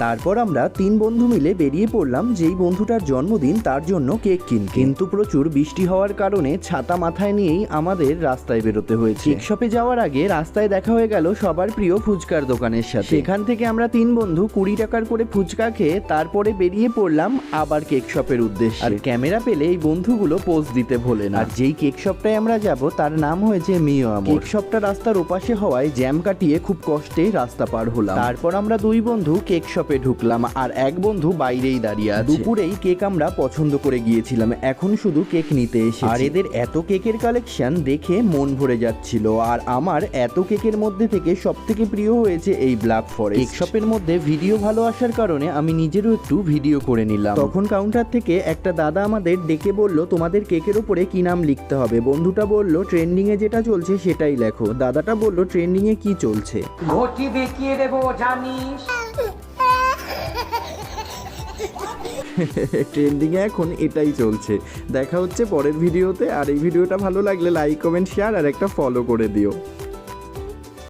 তারপর আমরা তিন বন্ধু মিলে বেরিয়ে পড়লাম যেই বন্ধুটার জন্মদিন তার জন্য কেক কিন কিন্তু প্রচুর বৃষ্টি হওয়ার কারণে ছাতা মাথায় নিয়েই আমাদের রাস্তায় বেরোতে হয়েছে। কেক শপে যাওয়ার আগে রাস্তায় দেখা হয়ে গেল সবার প্রিয় ফুচকার দোকানের সাথে। সেখান থেকে আমরা তিন বন্ধু কুড়ি টাকার করে ফুচকা খেয়ে তারপরে বেরিয়ে পড়লাম আবার কেক শপের উদ্দেশ্যে। আর ক্যামেরা পেলে এই বন্ধুগুলো পোজ দিতে ভোলে না। আর যেই কেক শপটায় আমরা যাব তার নাম হয়েছে মিও আমর। কেক শপটা রাস্তার ওপাশে হওয়ায় জ্যাম কাটিয়ে খুব কষ্টে রাস্তা পার হলাম। তারপর আমরা দুই বন্ধু কেক শপে ঢুকলাম আর এক বন্ধু বাইরেই দাঁড়িয়ে আছে। দুপুরেই কেক আমরা পছন্দ করে গিয়েছিলাম, এখন শুধু কেক নিতে এসে আর এদের এত কেকের কালেকশন দেখে মন ভরে যাচ্ছিল, আর আমার এত কেকের মধ্যে থেকে সব থেকে প্রিয় হয়েছে এই ব্ল্যাক ফরেস্ট। কেক শপের মধ্যে ভিডিও ভালো আসার কারণে আমি নিজেরও একটু ভিডিও করে নিলাম। তখন কাউন্টার থেকে একটা দাদা আমাদের ডেকে বলল, তোমাদের কেকের উপরে কি নাম লিখতে হবে? বন্ধুটা বলল ট্রেন্ডিং এ যেটা চলছে সেটাই লেখো। দাদাটা বলল ট্রেন্ডিং এ কি চলছে? ঘটি দেখিয়ে দেবো, জানিস? ট্রেন্ডিং এ এখন এটাই চলছে। দেখা হচ্ছে পরের ভিডিওতে। আর এই ভিডিওটা ভালো লাগলে লাইক কমেন্ট শেয়ার আর একটা ফলো করে দিও।